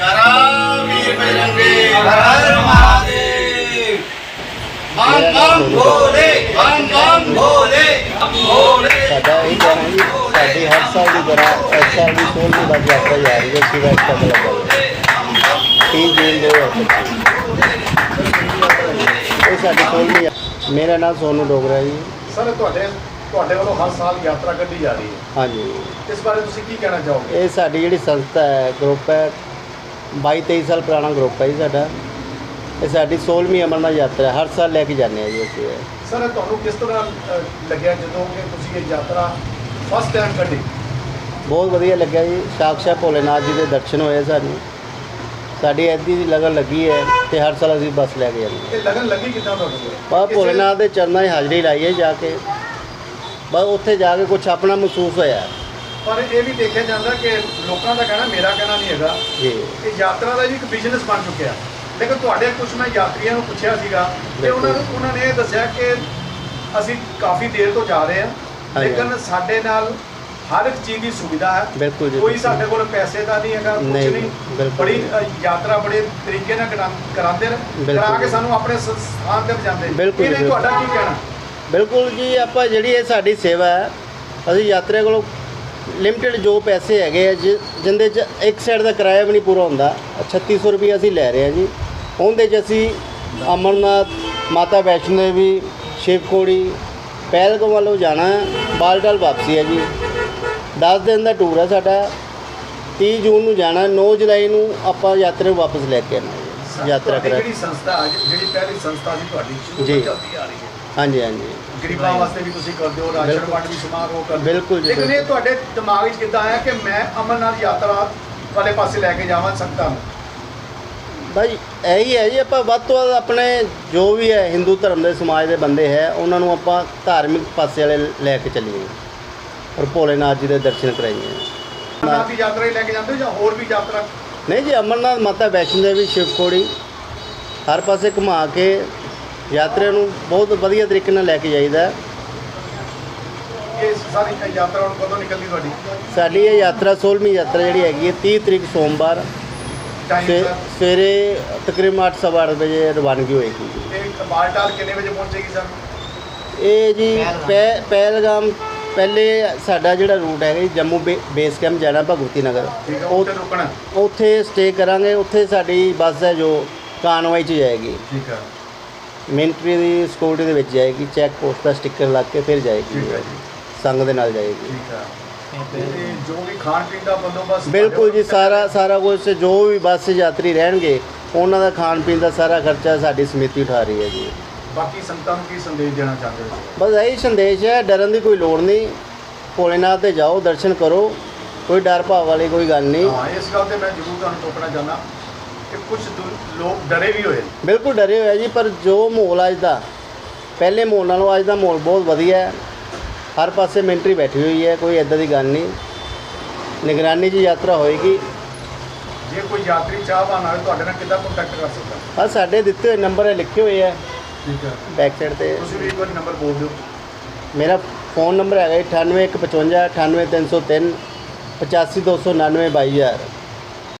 ਜੈਕਾਰਾ ਵੀਰ ਬਜਰੰਗੇ ਹਰ ਹਰ ਮਹਾਦੇਵ। ਬਮ ਬਮ ਭੋਲੇ ਬਮ ਬਮ ਭੋਲੇ ਭੋਲੇ ਸਾਡਾ ਇਹ ਕਹਿਣਾ ਜੀ ਸਾਡੀ ਹਰ ਸਾਲ ਦੀ ਤਰ੍ਹਾਂ ਇਸ ਸਾਲ ਵੀ ਸੋਲ ਦੀ ਯਾਤਰਾ ਜਾ ਰਹੀ ਹੈ ਸਿਵਾ ਇੱਕ ਤੱਕ ਲੱਗਾ 3 ਜੂਨ 2025 ਇਹ ਸਾਡੀ ਸੋਲਵੀਂ ਯਾ- ਮੇਰਾ ਨਾਮ ਸੋਨੂ ਡੋਗਰਾ ਜੀ। ਸਰ ਤੁਹਾਡੇ ਤੁਹਾਡੇ ਵੱਲੋਂ ਹਰ ਸਾਲ ਯਾਤਰਾ ਕੱਢੀ ਜਾ ਰਹੀ ਹੈ। ਹਾਂਜੀ। ਇਸ ਬਾਰੇ ਤੁਸੀਂ ਕੀ ਕਹਿਣਾ ਚਾਹੋਗੇ? ਇਹ ਸਾਡੀ ਜਿਹੜੀ ਸੰਸਥਾ ਹੈ ਗਰੁੱਪ ਹੈ 22 23 ਸਾਲ ਪੁਰਾਣਾ ਗਰੁੱਪ ਹੈ ਜੀ ਸਾਡਾ। ਇਹ ਸਾਡੀ 16ਵੀਂ ਅਮਰਨਾਥ ਯਾਤਰਾ। ਹਰ ਸਾਲ ਲੈ ਕੇ ਜਾਂਦੇ ਆ ਜੀ ਅਸੀਂ ਇਹ। ਸਰ ਤੁਹਾਨੂੰ ਕਿਸ ਤਰ੍ਹਾਂ ਅ, ਲੱਗਿਆ ਜਦੋਂ ਕਿ ਤੁਸੀਂ ਇਹ ਯਾਤਰਾ ਫਸਟ ਟਾਈਮ ਕੱਢੀ? ਬਹੁਤ ਵਧੀਆ ਲੱਗਿਆ ਜੀ। ਸਾਕਸ਼ਾਤ ਭੋਲੇਨਾਥ ਜੀ ਦੇ ਦਰਸ਼ਨ ਹੋਏ ਸਾਨੂੰ। ਸਾਡੀ ਐਦੀ ਦੀ ਲਗਨ ਲੱਗੀ ਹੈ ਤੇ ਹਰ ਸਾਲ ਅਸੀਂ ਬੱਸ ਲੈ ਕੇ ਜਾਂਦੇ ਹਾਂ ਇਹ ਲਗਨ ਲੱਗੀ ਕਿੱਦਾਂ ਤੁਹਾਨੂੰ ਬਾ ਕਿਸੇ- ਭੋਲੇਨਾਥ ਦੇ ਚਰਨਾਂ 'ਚ ਹਾਜ਼ਰੀ ਲਾਈ ਹੈ ਜਾ ਕੇ। ਬਸ ਉੱਥੇ ਜਾ ਕੇ ਕੁਝ ਆਪਣਾ ਮਹਿਸੂਸ ਹੋਇਆ। ਪਰ ਇਹ ਵੀ ਦੇਖਿਆ ਜਾਂਦਾ ਕਿ ਲੋਕਾਂ ਦਾ ਕਹਿਣਾ ਮੇਰਾ ਕਹਿਣਾ ਨਹੀਂ ਹੈਗਾ। ਜੀ। ਇਹ ਯਾਤਰਾ ਦਾ ਵੀ ਇੱਕ ਬਿਜ਼ਨਸ ਬਣ ਚੁੱਕਿਆ। ਲੇਕਿਨ ਤੁਹਾਡੇ ਕੁਝ ਮੈਂ ਯਾਤਰੀਆਂ ਨੂੰ ਪੁੱਛਿਆ ਸੀਗਾ ਤੇ ਉਹਨਾਂ ਨੂੰ ਉਹਨਾਂ ਨੇ ਇਹ ਦੱਸਿਆ ਕਿ ਅਸੀਂ ਕਾਫੀ ਦੇਰ ਤੋਂ ਜਾ ਰਹੇ ਹਾਂ। ਲੇਕਿਨ ਸਾਡੇ ਨਾਲ ਹਰ ਇੱਕ ਚੀਜ਼ ਦੀ ਸੁਵਿਧਾ ਹੈ। ਕੋਈ। ਸਾਡੇ ਕੋਲ ਪੈਸੇ ਦਾ ਨਹੀਂ ਹੈਗਾ ਕੁਝ ਨਹੀਂ, ਬੜੀ ਯਾਤਰਾ ਬੜੇ ਤਰੀਕੇ ਨਾਲ ਕਰਾ- ਕਰਾਉਂਦੇ ਨੇ। ਕਰਾ ਕੇ। ਸਾਨੂੰ ਆਪਣੇ ਸਥਾਨ ਤੇ ਪਹੁੰਚਾਉਂਦੇ ਇਹਦੇ ਤੁਹਾਡਾ ਕੀ ਕਹਿਣਾ? ਬਿਲਕੁਲ ਜੀ ਆਪਾਂ ਜਿਹੜੀ ਇਹ ਸਾਡੀ ਸੇਵਾ ਹੈ ਅਸੀਂ ਯਾਤਰੀਆਂ ਕੋਲੋਂ ਲਿਮਟਿਡ ਜੋ ਪੈਸੇ ਹੈਗੇ ਆ ਜਿ- ਜਿੰਦੇ 'ਚ ਇੱਕ ਸਾਈਡ ਦਾ ਕਿਰਾਇਆ ਵੀ ਨਹੀਂ ਪੂਰਾ ਹੁੰਦਾ। 3600 ਰੁਪਏ ਅਸੀਂ ਲੈ ਰਹੇ ਹਾਂ ਜੀ। ਉਹਦੇ 'ਚ ਅਸੀਂ ਅਮਰਨਾਥ ਮਾਤਾ ਵੈਸ਼ਨੋ ਦੇਵੀ ਸ਼ਿਵਕੋੜੀ ਪਹਿਲਗਾਮ ਵੱਲੋਂ ਜਾਣਾ ਹੈ ਬਾਲਟਲ ਵਾਪਸੀ ਹੈ ਜੀ। 10 ਦਿਨ ਦਾ ਟੂਰ ਹੈ ਸਾਡਾ। 30 ਜੂਨ ਨੂੰ ਜਾਣਾ 9 ਜੁਲਾਈ ਨੂੰ ਆਪਾਂ ਯਾਤਰਾ ਨੂੰ ਵਾਪਸ ਲੈ ਕੇ ਆਉਣਾ ਜੀ। ਯਾਤਰਾ ਤੁਹਾਡੀ ਕਰਾ ਜਿਹੜੀ ਸੰਸਥਾ ਜਿਹੜੀ ਪਹਿਲੀ ਸੰਸਥਾ ਸੀ ਤੁਹਾਡੀ ਸ਼ੁਰੂ ਜੀ। ਤੋਂ ਚੱਲਦੀ ਆ ਰਹੀ ਹੈ। ਹਾਂਜੀ ਹਾਂਜੀ ਗਰੀਬਾਂ ਵਾਸਤੇ ਵੀ ਤੁਸੀਂ ਕਰਦੇ ਹੋ ਰਾਸ਼ਨ ਬਿਲਕੁਲ। ਵੰਡ ਵੀ ਸਮਾਰੋਹ ਕਰਦੇ ਹੋ। ਬਿਲਕੁਲ ਜੀ, ਲੇਕਿਨ ਇਹ ਬਿਲਕੁਲ। ਤੁਹਾਡੇ ਦਿਮਾਗ 'ਚ ਕਿੱਦਾਂ ਆਇਆ ਕਿ ਮੈਂ ਅਮਰਨਾਥ ਯਾਤਰਾ ਵਾਲੇ ਪਾਸੇ ਲੈ ਕੇ ਜਾਵਾਂ ਸੰਗਤਾਂ ਨੂੰ ਭਾਈ ਇਹੀ ਹੈ ਜੀ ਆਪਾਂ ਵੱਧ ਤੋਂ ਵੱਧ ਆਪਣੇ ਜੋ ਵੀ ਹੈ ਹਿੰਦੂ ਧਰਮ ਦੇ ਸਮਾਜ ਦੇ ਬੰਦੇ ਹੈ ਉਹਨਾਂ ਨੂੰ ਆਪਾਂ ਧਾਰਮਿਕ ਪਾਸੇ ਵਾਲੇ ਲੈ ਕੇ ਚੱਲੀਏ ਔਰ ਭੋਲੇਨਾਥ ਜੀ ਦੇ ਦਰਸ਼ਨ ਕਰਾਈਏ ਅਮਰਨਾਥ ਦੀ ਯਾਤਰਾ ਹੀ ਲੈ ਕੇ ਜਾਂਦੇ ਹੋ ਜਾਂ ਹੋਰ ਵੀ ਯਾਤਰਾ ਨਹੀਂ ਜੀ ਅਮਰਨਾਥ ਮਾਤਾ ਵੈਸ਼ਨੋ ਦੇਵੀ ਸ਼ਿਵਕੋੜੀ ਹਰ ਪਾਸੇ ਘੁਮਾ ਕੇ ਯਾਤਰਾ ਨੂੰ ਬਹੁਤ ਵਧੀਆ ਤਰੀਕੇ ਨਾਲ ਲੈ ਕੇ ਜਾਈਦਾ ਹੈ। ਇਹ ਸਾਰੀ ਯਾਤਰਾ ਹੁਣ ਕਦੋਂ ਨਿਕਲਦੀ ਤੁਹਾਡੀ? ਸਾਡੀ ਇਹ ਯਾਤਰਾ 16ਵੀਂ ਯਾਤਰਾ ਜਿਹੜੀ ਹੈਗੀ ਹੈ 30 ਤਰੀਕ ਸੋਮਵਾਰ। ਟਾਈਮ ਸਵੇ- ਸਰ? ਸਵੇਰੇ ਤਕਰੀਬਨ 8:30 ਵਜੇ ਰਵਾਨਗੀ ਹੋਏਗੀ। ਇਹ ਬਾਲਟਾਲ ਕਿੰਨੇ ਵਜੇ ਪਹੁੰਚੇਗੀ ਸਰ? ਇਹ ਜੀ ਪਹਿ- ਪਹਿਲਗਾਮ ਪਹਿਲੇ ਸਾਡਾ ਜਿਹੜਾ ਰੂਟ ਹੈਗਾ ਜੀ ਜੰਮੂ ਬੇ- ਬੇਸ ਕੈਂਪ ਜਾਣਾ ਭਗਵਤੀ ਨਗਰ। ਠੀਕ ਹੈ ਉਹ- ਉੱਥੇ ਰੁਕਣਾ। ਉੱਥੇ ਸਟੇ ਕਰਾਂਗੇ ਉੱਥੇ ਸਾਡੀ ਬੱਸ ਹੈ ਜੋ ਕਾਨਵਾਈ 'ਚ ਜਾਏਗੀ। ਠੀਕ ਹੈ। ਮਿਲਟਰੀ ਦੀ ਸਿਕਿਉਰਿਟੀ ਦੇ ਵਿੱਚ ਜਾਏਗੀ ਚੈੱਕ ਪੋਸਟ ਦਾ ਸਟicker ਲੱਗ ਕੇ ਫਿਰ ਜਾਏਗੀ। ਠੀਕ ਹੈ ਜੀ। ਸੰਗ ਦੇ ਨਾਲ ਜਾਏਗੀ। ਠੀਕ ਹੈ। ਤੇ ਜੋ ਵੀ ਖਾਣ ਪੀਣ ਦਾ ਬੰਦੋਬਸਤ ਬਿਲਕੁਲ ਜੀ ਸਾਰਾ ਸਾਰਾ ਕੁਝ ਜੋ ਵੀ ਬੱਸ ਯਾਤਰੀ ਰਹਿਣਗੇ ਉਹਨਾਂ ਦਾ ਖਾਣ ਪੀਣ ਦਾ ਸਾਰਾ ਖਰਚਾ ਸਾਡੀ ਸਮਿਤੀ ਉਠਾ ਰਹੀ ਹੈ ਜੀ। ਬਾਕੀ ਸੰਗਤਾਂ ਨੂੰ ਕੀ ਸੰਦੇਸ਼ ਦੇਣਾ ਚਾਹੁੰਦੇ ਹੋ? ਬਸ ਇਹੀ ਸੰਦੇਸ਼ ਹੈ ਡਰਨ ਦੀ ਕੋਈ ਲੋੜ ਨਹੀਂ। ਭੋਲੇਨਾਥ ਤੇ ਜਾਓ ਦਰਸ਼ਨ ਕਰੋ। ਕੋਈ ਡਰ ਭਾਵ ਵਾਲੀ ਕੋਈ ਗੱਲ ਨਹੀਂ। ਹਾਂ ਇਸ ਗੱਲ ਤੇ ਮੈਂ ਜ਼ਰੂਰ ਤੁਹਾਨੂੰ ਟੋਕਣਾ ਚਾਹੁੰਦਾ। ਕਿ ਕੁਝ ਲੋਕ ਡਰੇ ਵੀ ਹੋਏ ਬਿਲਕੁਲ ਡਰੇ ਹੋਇਆ ਜੀ ਪਰ ਜੋ ਮਾਹੌਲ ਅੱਜ ਦਾ ਪਹਿਲੇ ਮਾਹੌਲ ਨਾਲੋਂ ਅੱਜ ਦਾ ਮਾਹੌਲ ਬਹੁਤ ਵਧੀਆ ਹੈ। ਹਰ ਪਾਸੇ ਮਿਲਟਰੀ ਬੈਠੀ ਹੋਈ ਹੈ ਕੋਈ ਐਦਾਂ ਦੀ ਗੱਲ ਨਹੀਂ। ਨਿਗਰਾਨੀ 'ਚ ਯਾਤਰਾ ਹੋਏਗੀ। ਜੇ ਕੋਈ ਯਾਤਰੀ ਚਾਹਵਾਨ ਹੋਵੇ ਤੁਹਾਡੇ ਨਾਲ ਕਿੱਦਾਂ ਕੰਟੈਕਟ ਕਰ ਸਕਦਾ? ਆ ਸਾਡੇ ਦਿੱਤੇ ਹੋਏ ਨੰਬਰ ਹੈ ਲਿਖੇ ਹੋਏ ਹੈ ਠੀਕ ਹੈ। ਬੈਕ ਸਾਈਡ ਤੇ। ਤੁਸੀਂ ਵੀ ਇੱਕ ਵਾਰੀ ਨੰਬਰ ਬੋਲ ਦਿਓ। ਮੇਰਾ ਫੋਨ ਨੰਬਰ ਹੈਗਾ ਜੀ 9815 98303 85299 22000